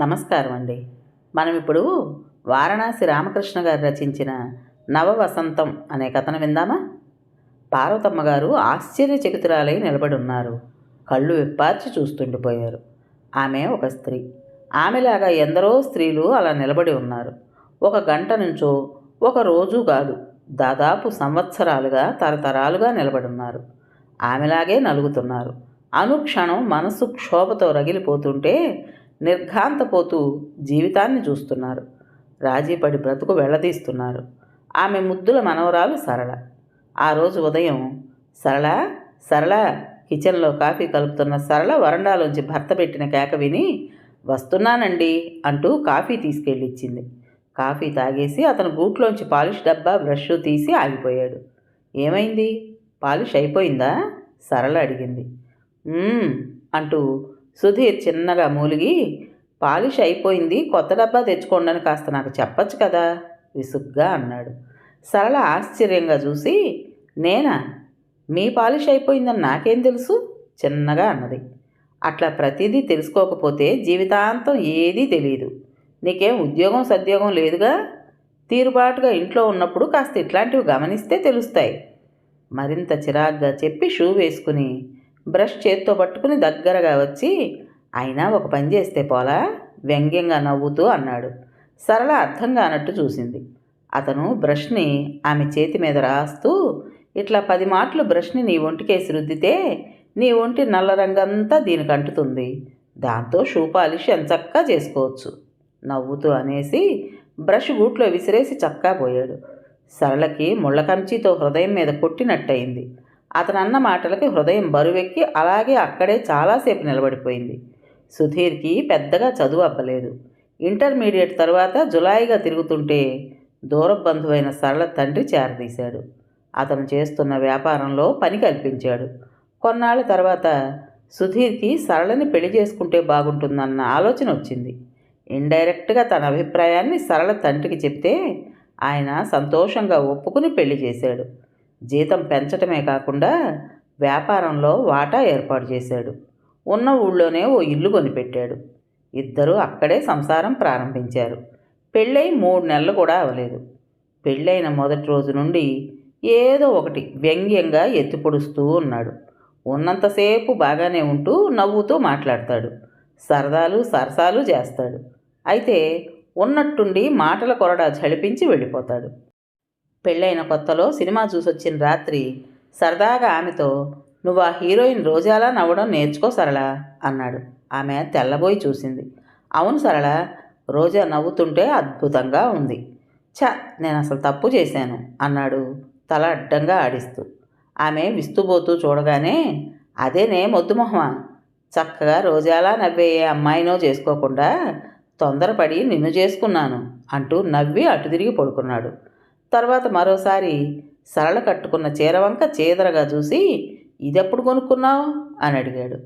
నమస్కారం అండి మనం ఇప్పుడు వారణాసి రామకృష్ణ గారు రచించిన నవవసంతం అనే కథను విందామా? పార్వతమ్మ గారు ఆశ్చర్యచకితురాలై నిలబడి ఉన్నారు కళ్ళు విప్పార్చి చూస్తుండిపోయారు ఆమె ఒక స్త్రీ. ఆమెలాగా ఎందరో స్త్రీలు అలా నిలబడి ఉన్నారు. ఒక గంట నుంచో ఒక రోజు కాదు దాదాపు సంవత్సరాలుగా తరతరాలుగా నిలబడి ఉన్నారు ఆమెలాగే నలుగుతున్నారు. అనుక్షణం మనసు క్షోభతో రగిలిపోతుంటే నిర్ఘాంతపోతూ జీవితాన్ని చూస్తున్నారు. రాజీపడి బ్రతుకు వెళ్ళదీస్తున్నారు ఆమె ముద్దుల మనవరాలు సరళ. ఆ రోజు ఉదయం సరళ సరళ కిచెన్లో కాఫీ కలుపుతున్న సరళ వరండాలోంచి భర్త పెట్టిన కేక విని వస్తున్నానండి అంటూ కాఫీ తీసుకెళ్ళి ఇచ్చింది కాఫీ తాగేసి అతను గూట్లోంచి పాలిష్ డబ్బా బ్రష్ తీసి ఆగిపోయాడు. ఏమైంది? పాలిష్ అయిపోయిందా? సరళ అడిగింది. అంటూ సుధీర్ చిన్నగా మూలిగి పాలిష్ అయిపోయింది కొత్త డబ్బా తెచ్చుకోండి కాస్త నాకు చెప్పచ్చు కదా విసుగ్గా అన్నాడు. సరళ ఆశ్చర్యంగా చూసి నేనా? మీ పాలిష్ అయిపోయిందని నాకేం తెలుసు? చిన్నగా అన్నది. అట్లా ప్రతిదీ తెలుసుకోకపోతే జీవితాంతం ఏదీ తెలియదు నీకేం ఉద్యోగం సద్యోగం లేదుగా? తీరుబాటుగా ఇంట్లో ఉన్నప్పుడు కాస్త ఇట్లాంటివి గమనిస్తే తెలుస్తాయి. మరింత చిరాగ్గా చెప్పి షూ వేసుకుని బ్రష్ చేత్తో పట్టుకుని దగ్గరగా వచ్చి అయినా ఒక పని చేస్తే పోలా? వ్యంగ్యంగా నవ్వుతూ అన్నాడు. సరళ అర్థం కానట్టు చూసింది. అతను బ్రష్ని ఆమె చేతి మీద రాస్తూ ఇట్లా పది మాటలు బ్రష్ని నీ ఒంటికేసి రుద్దితే నీ ఒంటి నల్ల రంగంతా దీనికి అంటుతుంది. దాంతో షూ పాలిష్ ఎంచక్కా చేసుకోవచ్చు. నవ్వుతూ అనేసి బ్రష్ గూట్లో విసిరేసి చక్కా పోయాడు. సరళకి ముళ్ళ కంచితో హృదయం మీద కొట్టినట్టయింది. అతను అన్న మాటలకి హృదయం బరువెక్కి అలాగే అక్కడే చాలాసేపు నిలబడిపోయింది. సుధీర్కి పెద్దగా చదువు అవ్వలేదు ఇంటర్మీడియట్ తర్వాత జులాయిగా తిరుగుతుంటే దూర బంధువైన సరళ తండ్రి చేరదీశాడు. అతను చేస్తున్న వ్యాపారంలో పని కల్పించాడు. కొన్నాళ్ళ తర్వాత సుధీర్కి సరళని పెళ్ళి చేసుకుంటే బాగుంటుందన్న ఆలోచన వచ్చింది. ఇండైరెక్ట్గా తన అభిప్రాయాన్ని సరళ తండ్రికి చెప్తే ఆయన సంతోషంగా ఒప్పుకుని పెళ్ళి చేశాడు. జీతం పెంచటమే కాకుండా వ్యాపారంలో వాటా ఏర్పాటు చేశాడు. ఉన్న ఊళ్ళోనే ఓ ఇల్లు కొనిపెట్టాడు. ఇద్దరూ అక్కడే సంసారం ప్రారంభించారు. పెళ్ళై మూడు నెలలు కూడా అవ్వలేదు. పెళ్ళైన మొదటి రోజు నుండి ఏదో ఒకటి వ్యంగ్యంగా ఎత్తిపొడుస్తూ ఉన్నాడు. ఉన్నంతసేపు బాగానే ఉంటూ నవ్వుతూ మాట్లాడతాడు. సరదాలు సరసాలు చేస్తాడు. అయితే ఉన్నట్టుండి మాటల కొరడా చలిపించి వెళ్ళిపోతాడు. పెళ్ళైన కొత్తలో సినిమా చూసొచ్చిన రాత్రి సరదాగా ఆమెతో నువ్వు ఆ హీరోయిన్ రోజాలా నవ్వడం నేర్చుకో సరళ అన్నాడు. ఆమె తెల్లబోయి చూసింది. అవును సరళ రోజా నవ్వుతుంటే అద్భుతంగా ఉంది. ఛ నేను అసలు తప్పు చేశాను అన్నాడు తల అడ్డంగా ఆడిస్తూ. ఆమె విస్తుపోతూ చూడగానే అదేనే మొద్దుమొహమా చక్కగా రోజాలా నవ్వే అమ్మాయినో చేసుకోకుండా తొందరపడి నిన్ను చేసుకున్నాను అంటూ నవ్వి అటు తిరిగి పడుకున్నాడు. తర్వాత మరోసారి సరళ కట్టుకున్న చీరవంక చీదరగా చూసి ఇదెప్పుడు కొనుక్కున్నావు? అని అడిగాడు.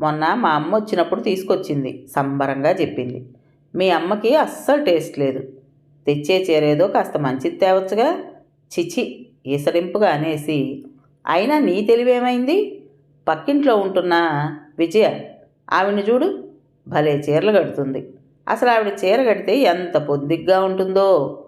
మొన్న మా అమ్మ వచ్చినప్పుడు తీసుకొచ్చింది సంబరంగా చెప్పింది. మీ అమ్మకి అస్సలు టేస్ట్ లేదు. తెచ్చే చీర ఏదో కాస్త మంచిది తేవచ్చుగా. చిచి ఈసడింపుగా అనేసి అయినా నీ తెలివేమైంది? పక్కింట్లో ఉంటున్న విజయ ఆవిడని చూడు. భలే చీరలు కడుతుంది. అసలు ఆవిడ చీర కడితే ఎంత పొద్దిగ్గా ఉంటుందో.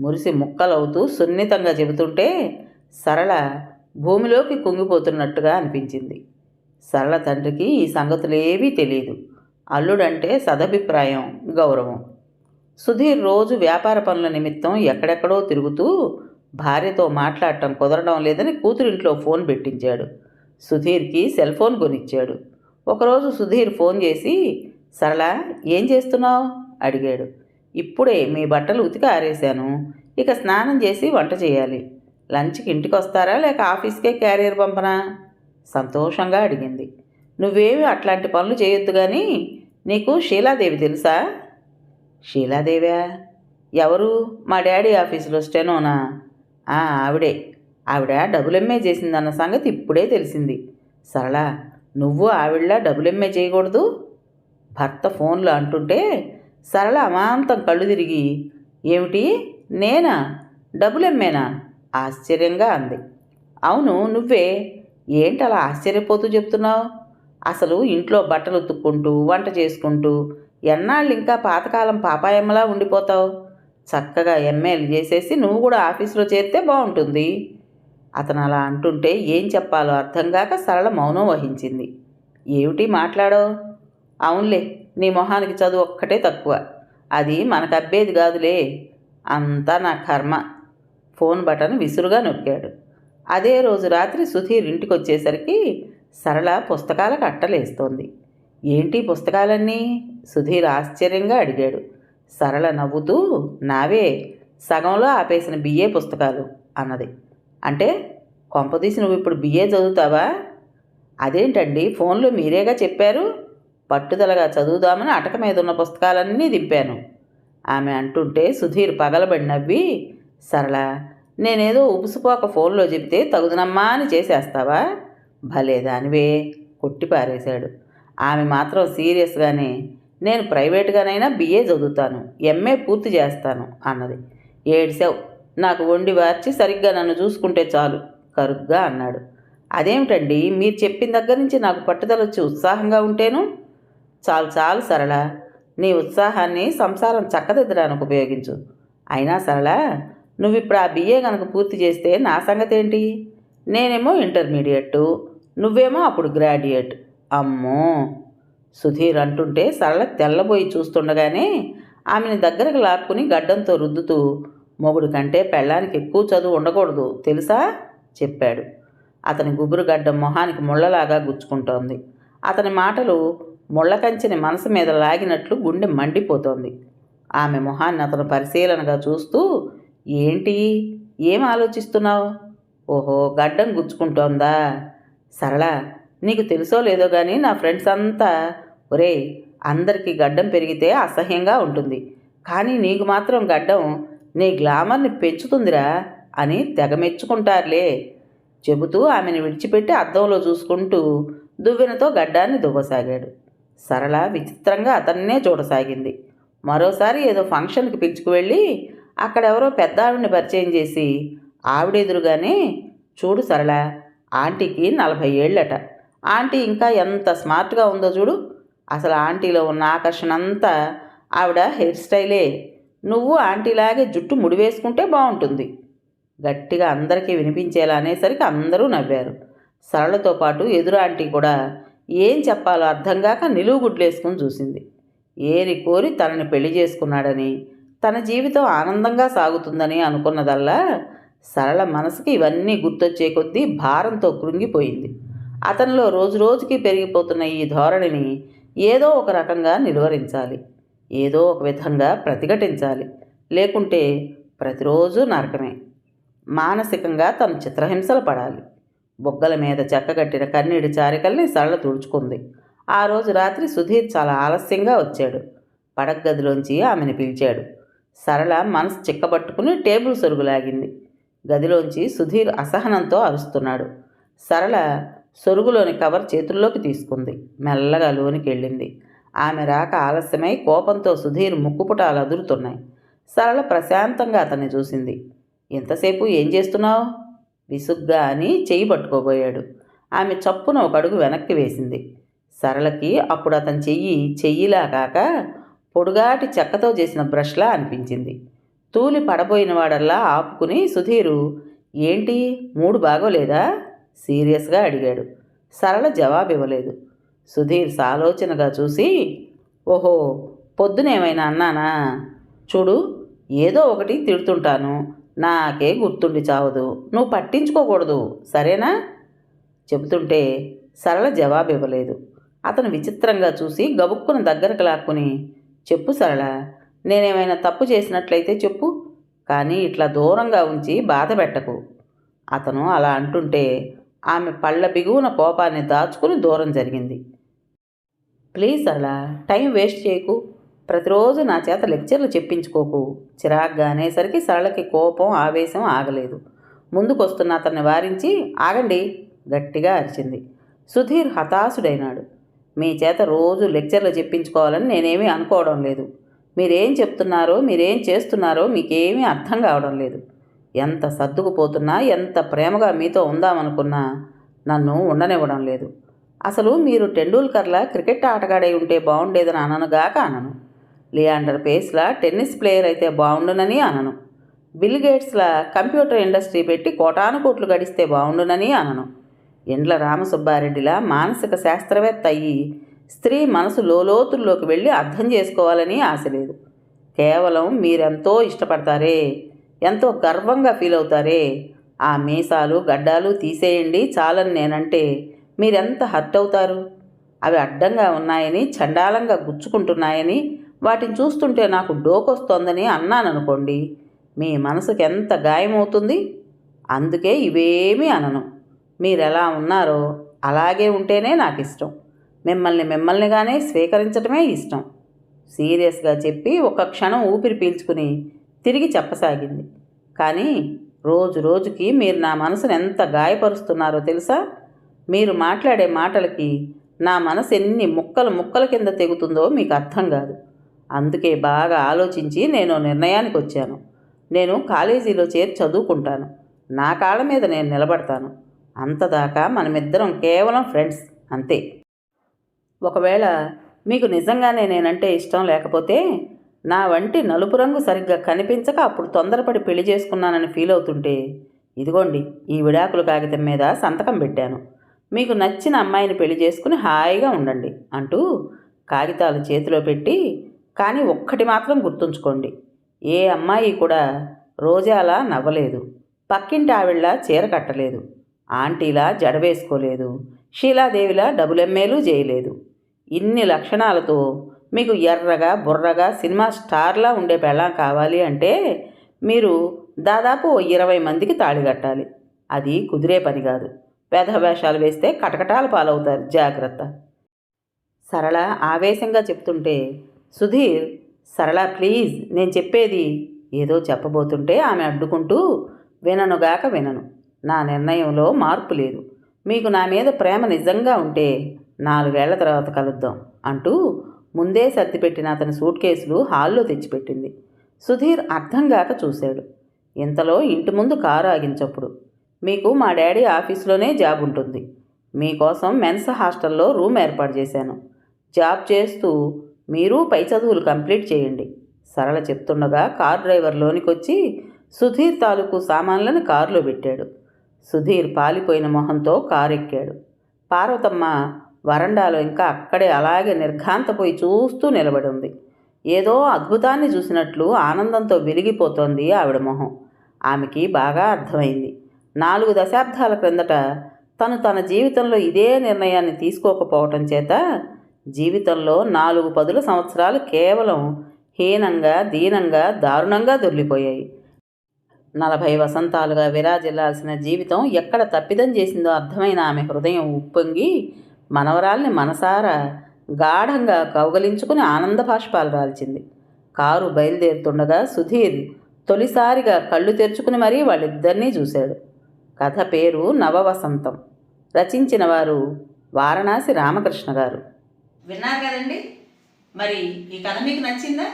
మురిసి ముక్కలవుతూ సున్నితంగా చెబుతుంటే సరళ భూమిలోకి కుంగిపోతున్నట్టుగా అనిపించింది. సరళ తండ్రికి ఈ సంగతులేవీ తెలియదు అల్లుడంటే సదభిప్రాయం గౌరవం. సుధీర్ రోజు వ్యాపార పనుల నిమిత్తం ఎక్కడెక్కడో తిరుగుతూ భార్యతో మాట్లాడటం కుదరడం లేదని కూతురింట్లో ఫోన్ పెట్టించాడు. సుధీర్కి సెల్ ఫోన్ కొనిచ్చాడు. ఒకరోజు సుధీర్ ఫోన్ చేసి సరళ ఏం చేస్తున్నావు? అడిగాడు. ఇప్పుడే మీ బట్టలు ఉతికి ఆరేశాను. ఇక స్నానం చేసి వంట చేయాలి. లంచ్కి ఇంటికి వస్తారా లేక ఆఫీస్కే క్యారియర్ పంపనా? సంతోషంగా అడిగింది. నువ్వేమి అట్లాంటి పనులు చేయొద్దు కానీ నీకు షీలాదేవి తెలుసా? షీలాదేవా? ఎవరు? మా డాడీ ఆఫీసులో స్టెనోనా? ఆ, ఆవిడే. ఆవిడ డబుల్ చేసిందన్న సంగతి ఇప్పుడే తెలిసింది. సరళ నువ్వు ఆవిడలా డబుల్ చేయకూడదు? భర్త ఫోన్లో అంటుంటే సరళ అమాంతం కళ్ళు తిరిగి ఏమిటి? నేనా? డబ్బులెమ్మేనా ఆశ్చర్యంగా అంది. అవును నువ్వే. ఏంటి అలా ఆశ్చర్యపోతూ చెప్తున్నావు? అసలు ఇంట్లో బట్టలు ఉతుక్కుంటూ వంట చేసుకుంటూ ఎన్నాళ్ళు ఇంకా పాతకాలం పాపాయమ్మలా ఉండిపోతావు? చక్కగా ఎంఏలు చేసేసి నువ్వు కూడా ఆఫీసులో చేరితే బాగుంటుంది. అతను అలా అంటుంటే ఏం చెప్పాలో అర్థం కాక సరళ మౌనం వహించింది. ఏమిటి మాట్లాడో అవునులే. నీ మొహానికి చదువు ఒక్కటే తక్కువ. అది మనకు అబ్బేది కాదులే. అంతా నా కర్మ. ఫోన్ బటన్ విసురుగా నొక్కాడు. అదే రోజు రాత్రి సుధీర్ ఇంటికి వచ్చేసరికి సరళ పుస్తకాల కట్టలేస్తోంది ఏంటి పుస్తకాలన్నీ? సుధీర్ ఆశ్చర్యంగా అడిగాడు. సరళ నవ్వుతూ నావే సగంలో ఆపేసిన బిఏ పుస్తకాలు అన్నది. అంటే కొంపదీసి నువ్వు ఇప్పుడు బిఏ చదువుతావా? అదేంటండి? ఫోన్లో మీరేగా చెప్పారు? పట్టుదలగా చదువుదామని అటక మీద ఉన్న పుస్తకాలన్నీ దింపాను. ఆమె అంటుంటే సుధీర్ పగలబడి నవ్వి సరళ నేనేదో ఉపుసుపోక ఫోన్లో చెబితే తగుదనమ్మా అని చేసేస్తావా? భలే దానివే కొట్టి పారేశాడు. ఆమె మాత్రం సీరియస్గానే నేను ప్రైవేట్గానైనా బిఏ చదువుతాను ఎంఏ పూర్తి చేస్తాను అన్నది. ఏడిసావు నాకు వండి వార్చి సరిగ్గా నన్ను చూసుకుంటే చాలు కరుగ్గా అన్నాడు. అదేమిటండి మీరు చెప్పిన దగ్గర నుంచి నాకు పట్టుదల వచ్చి ఉత్సాహంగా ఉంటేను? చాలు చాలు సరళ. నీ ఉత్సాహాన్ని సంసారం చక్కదిద్దడానికి ఉపయోగించు. అయినా సరళ నువ్వు ఇప్పుడు ఆ బిఏ కనుక పూర్తి చేస్తే నా సంగతి ఏంటి నేనేమో ఇంటర్మీడియట్ నువ్వేమో అప్పుడు గ్రాడ్యుయేట్. అమ్మో! సుధీర్ అంటుంటే సరళ తెల్లబోయి చూస్తుండగానే ఆమెని దగ్గరకు లాక్కుని గడ్డంతో రుద్దుతూ మొగుడు కంటే పెళ్ళానికి ఎక్కువ చదువు ఉండకూడదు తెలుసా? చెప్పాడు. అతని గుబురు గడ్డం మొహానికి ముళ్ళలాగా గుచ్చుకుంటోంది. అతని మాటలు ముళ్ళకంచెని మనసు మీద లాగినట్లు గుండె మండిపోతోంది. ఆమె మొహాన్ని అతను పరిశీలనగా చూస్తూ ఏంటి? ఏం ఆలోచిస్తున్నావు? ఓహో గడ్డం గుచ్చుకుంటోందా? సరళ నీకు తెలుసో లేదో కానీ నా ఫ్రెండ్స్ అంతా ఒరే అందరికీ గడ్డం పెరిగితే అసహ్యంగా ఉంటుంది. కానీ నీకు మాత్రం గడ్డం నీ గ్లామర్ని పెంచుతుందిరా అని తెగ మెచ్చుకుంటారులే. చెబుతూ ఆమెను విడిచిపెట్టి అద్దంలో చూసుకుంటూ దువ్వెనతో గడ్డాన్ని దువ్వసాగాడు. సరళ విచిత్రంగా అతన్నే చూడసాగింది. మరోసారి ఏదో ఫంక్షన్కి పిలుచుకువెళ్ళి అక్కడెవరో పెద్ద ఆవిడని పరిచయం చేసి ఆవిడెదురుగానే చూడు సరళ ఆంటీకి నలభై ఏళ్ళట. ఆంటీ ఇంకా ఎంత స్మార్ట్గా ఉందో చూడు. అసలు ఆంటీలో ఉన్న ఆకర్షణ అంతా ఆవిడ హెయిర్ స్టైలే. నువ్వు ఆంటీలాగే జుట్టు ముడివేసుకుంటే బాగుంటుంది గట్టిగా అందరికీ వినిపించేలా అనేసరికి అందరూ నవ్వారు. సరళతో పాటు ఎదురు ఆంటీ కూడా ఏం చెప్పాలో అర్థం కాక నిలువుగుడ్లేసుకుని చూసింది. ఏరి కోరి తనని పెళ్ళి చేసుకున్నాడని తన జీవితం ఆనందంగా సాగుతుందని అనుకున్నదల్లా సరళ మనసుకి ఇవన్నీ గుర్తొచ్చే కొద్దీ భారంతో కృంగిపోయింది. అతనిలో రోజు రోజుకి పెరిగిపోతున్న ఈ ధోరణిని ఏదో ఒక రకంగా నిలువరించాలి ఏదో ఒక విధంగా ప్రతిఘటించాలి లేకుంటే ప్రతిరోజు నరకమే. మానసికంగా తను చిత్రహింసలు పడాలి. బుగ్గల మీద చెక్కగట్టిన కన్నీడి చారికల్ని సరళ తుడుచుకుంది. ఆ రోజు రాత్రి సుధీర్ చాలా ఆలస్యంగా వచ్చాడు. పడగదిలోంచి ఆమెను పిలిచాడు. సరళ మనసు చిక్కబట్టుకుని టేబుల్ సొరుగులాగింది గదిలోంచి సుధీర్ అసహనంతో అరుస్తున్నాడు. సరళ సొరుగులోని కవర్ చేతుల్లోకి తీసుకుంది. మెల్లగా లోనికి వెళ్ళింది ఆమె రాక ఆలస్యమై కోపంతో సుధీర్ ముక్కుపుటాలు అదురుతున్నాయి. సరళ ప్రశాంతంగా అతన్ని చూసింది. ఎంతసేపు? ఏం చేస్తున్నావు? విసుగ్గా అని చెయ్యి పట్టుకోబోయాడు. ఆమె చప్పున ఒక అడుగు వెనక్కి వేసింది. సరళకి అప్పుడు అతని చెయ్యి చెయ్యిలా కాక పొడుగాటి చెక్కతో చేసిన బ్రష్లా అనిపించింది. తూలి పడబోయిన వాడల్లా ఆపుకుని సుధీరు ఏంటి మూడు బాగోలేదా? సీరియస్గా అడిగాడు. సరళ జవాబు ఇవ్వలేదు సుధీర్ సాలోచనగా చూసి ఓహో పొద్దునేమైనా అన్నానా? చూడు ఏదో ఒకటి తిడుతుంటాను. నాకే గుర్తుండి చావదు. నువ్వు పట్టించుకోకూడదు. సరేనా? చెబుతుంటే సరళ జవాబు ఇవ్వలేదు అతను విచిత్రంగా చూసి గబుక్కున దగ్గరకు లాక్కుని చెప్పు సరళ నేనేమైనా తప్పు చేసినట్లయితే చెప్పు. కానీ ఇట్లా దూరంగా ఉంచి బాధ పెట్టకు. అతను అలా అంటుంటే ఆమె పళ్ళ బిగువున కోపాన్ని దాచుకుని దూరం జరిగింది. ప్లీజ్ అలా టైం వేస్ట్ చేయకు. ప్రతిరోజు నా చేత లెక్చర్లు చెప్పించుకోకు. చిరాగ్గా అనేసరికి సరళకి కోపం ఆవేశం ఆగలేదు. ముందుకొస్తున్న అతన్ని వారించి ఆగండి గట్టిగా అరిచింది. సుధీర్ హతాశుడైనాడు. మీ చేత రోజు లెక్చర్లు చెప్పించుకోవాలని నేనేమీ అనుకోవడం లేదు. మీరేం చెప్తున్నారో మీరేం చేస్తున్నారో మీకేమీ అర్థం కావడం లేదు. ఎంత సర్దుకుపోతున్నా ఎంత ప్రేమగా మీతో ఉందామనుకున్నా నన్ను ఉండనివ్వడం లేదు. అసలు మీరు టెండూల్కర్లా క్రికెట్ ఆటగాడై ఉంటే బాగుండేదని అననుగాక అనను. లియాండర్ పేస్లా టెన్నిస్ ప్లేయర్ అయితే బాగుండునని అనను. బిల్ గేట్స్లా కంప్యూటర్ ఇండస్ట్రీ పెట్టి కోటాను కోట్లు గడిస్తే బాగుండునని అనను. ఎండ్ల రామసుబ్బారెడ్డిలా మానసిక శాస్త్రవేత్త అయ్యి స్త్రీ మనసు లోలోతుల్లోకి వెళ్ళి అర్థం చేసుకోవాలని ఆశ లేదు. కేవలం మీరెంతో ఇష్టపడతారే ఎంతో గర్వంగా ఫీల్ అవుతారే ఆ మీసాలు గడ్డాలు తీసేయండి చాలని నేనంటే మీరెంత హర్ట్ అవుతారు? అవి అడ్డంగా ఉన్నాయని చండాలంగా గుచ్చుకుంటున్నాయని వాటిని చూస్తుంటే నాకు డోకొస్తోందని అన్నాననుకోండి మీ మనసుకి ఎంత గాయమవుతుంది? అందుకే ఇవేమీ అనను. మీరు ఎలా ఉన్నారో అలాగే ఉంటేనే నాకు ఇష్టం మిమ్మల్ని మిమ్మల్నిగానే స్వీకరించడమే ఇష్టం. సీరియస్గా చెప్పి ఒక క్షణం ఊపిరి పీల్చుకుని తిరిగి చెప్పసాగింది. కానీ రోజు రోజుకి మీరు నా మనసును ఎంత గాయపరుస్తున్నారో తెలుసా? మీరు మాట్లాడే మాటలకి నా మనసు ఎన్ని ముక్కలు ముక్కల కింద తెగుతుందో మీకు అర్థం కాదు. అందుకే బాగా ఆలోచించి నేను నిర్ణయానికి వచ్చాను. నేను కాలేజీలో చేరి చదువుకుంటాను. నా కాళ్ళ మీద నేను నిలబడతాను. అంతదాకా మనమిద్దరం కేవలం ఫ్రెండ్స్ అంతే. ఒకవేళ మీకు నిజంగానే నేనంటే ఇష్టం లేకపోతే నా వంటి నలుపు రంగు సరిగ్గా కనిపించక అప్పుడు తొందరపడి పెళ్ళి చేసుకున్నానని ఫీల్ అవుతుంటే ఇదిగోండి ఈ విడాకుల కాగితం మీద సంతకం పెట్టాను. మీకు నచ్చిన అమ్మాయిని పెళ్ళి చేసుకుని హాయిగా ఉండండి అంటూ కాగితాలు చేతిలో పెట్టి కానీ ఒక్కటి మాత్రం గుర్తుంచుకోండి. ఏ అమ్మాయి కూడా రోజాలా నవ్వలేదు. పక్కింటి ఆవిళ్ళ చీర కట్టలేదు. ఆంటీలా జడ వేసుకోలేదు. షీలాదేవిలా డబుల్ చేయలేదు. ఇన్ని లక్షణాలతో మీకు ఎర్రగా బుర్రగా సినిమా స్టార్లా ఉండే పెళ్ళం కావాలి అంటే మీరు దాదాపు ఇరవై మందికి తాళి కట్టాలి. అది కుదిరే పని కాదు. వేషాలు వేస్తే కటకటాల పాలవుతారు. జాగ్రత్త. సరళ ఆవేశంగా చెప్తుంటే సుధీర్ సరళ ప్లీజ్ నేను చెప్పేది. ఏదో చెప్పబోతుంటే ఆమె అడ్డుకుంటూ విననుగాక వినను. నా నిర్ణయంలో మార్పు లేదు. మీకు నా మీద ప్రేమ నిజంగా ఉంటే నాలుగేళ్ళ తర్వాత కలుద్దాం అంటూ ముందే సర్దిపెట్టిన అతని సూట్ కేసులు హాల్లో తెచ్చిపెట్టింది. సుధీర్ అర్థం కాక చూశాడు. ఇంతలో ఇంటి ముందు కారు ఆగించప్పుడు మీకు మా డాడీ ఆఫీస్లోనే జాబ్ ఉంటుంది. మీకోసం మెన్స్ హాస్టల్లో రూమ్ ఏర్పాటు చేశాను. జాబ్ చేస్తూ మీరు పై చదువులు కంప్లీట్ చేయండి. సరళ చెప్తుండగా కార్ డ్రైవర్ లోనికొచ్చి సుధీర్ తాలూకు సామాన్లను కారులో పెట్టాడు. సుధీర్ పాలిపోయిన మొహంతో కారు ఎక్కాడు పార్వతమ్మ వరండాలో ఇంకా అక్కడే అలాగే నిర్ఘాంతపోయి చూస్తూ నిలబడి ఉంది ఏదో అద్భుతాన్ని చూసినట్లు ఆనందంతో వెలిగిపోతోంది ఆవిడ మొహం. ఆమెకి బాగా అర్థమైంది. నాలుగు దశాబ్దాల క్రిందట తను తన జీవితంలో ఇదే నిర్ణయాన్ని తీసుకోకపోవటం చేత జీవితంలో నాలుగు పదుల సంవత్సరాలు కేవలం హీనంగా దీనంగా దారుణంగా దొర్లిపోయాయి నలభై వసంతాలుగా విరాజిల్లాల్సిన జీవితం ఎక్కడ తప్పిదం చేసిందో అర్థమైన ఆమె హృదయం ఉప్పొంగి మనవరాల్ని మనసారా గాఢంగా కౌగలించుకుని ఆనంద భాష్పాలు రాల్చింది. కారు బయలుదేరుతుండగా సుధీర్ తొలిసారిగా కళ్ళు తెరుచుకుని మరీ వాళ్ళిద్దరినీ చూశాడు. కథ పేరు నవవసంతం. రచించిన వారు వారణాసి రామకృష్ణ గారు. విన్నారు కదండి? మరి ఈ కథ మీకు నచ్చిందా?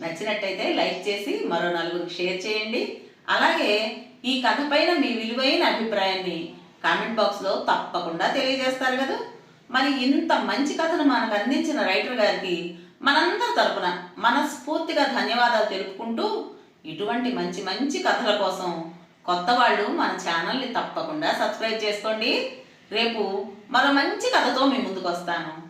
నచ్చినట్టయితే లైక్ చేసి మరో నలుగురికి షేర్ చేయండి. అలాగే ఈ కథ పైన మీ విలువైన అభిప్రాయాన్ని కామెంట్ బాక్స్లో తప్పకుండా తెలియజేస్తారు కదా? మరి ఇంత మంచి కథను మనకు అందించిన రైటర్ గారికి మనందరి తరపున మనస్ఫూర్తిగా ధన్యవాదాలు తెలుపుకుంటూ ఇటువంటి మంచి మంచి కథల కోసం కొత్త వాళ్ళు మన ఛానల్ని తప్పకుండా సబ్స్క్రైబ్ చేసుకోండి. రేపు మరో మంచి కథతో మీ ముందుకు వస్తాను.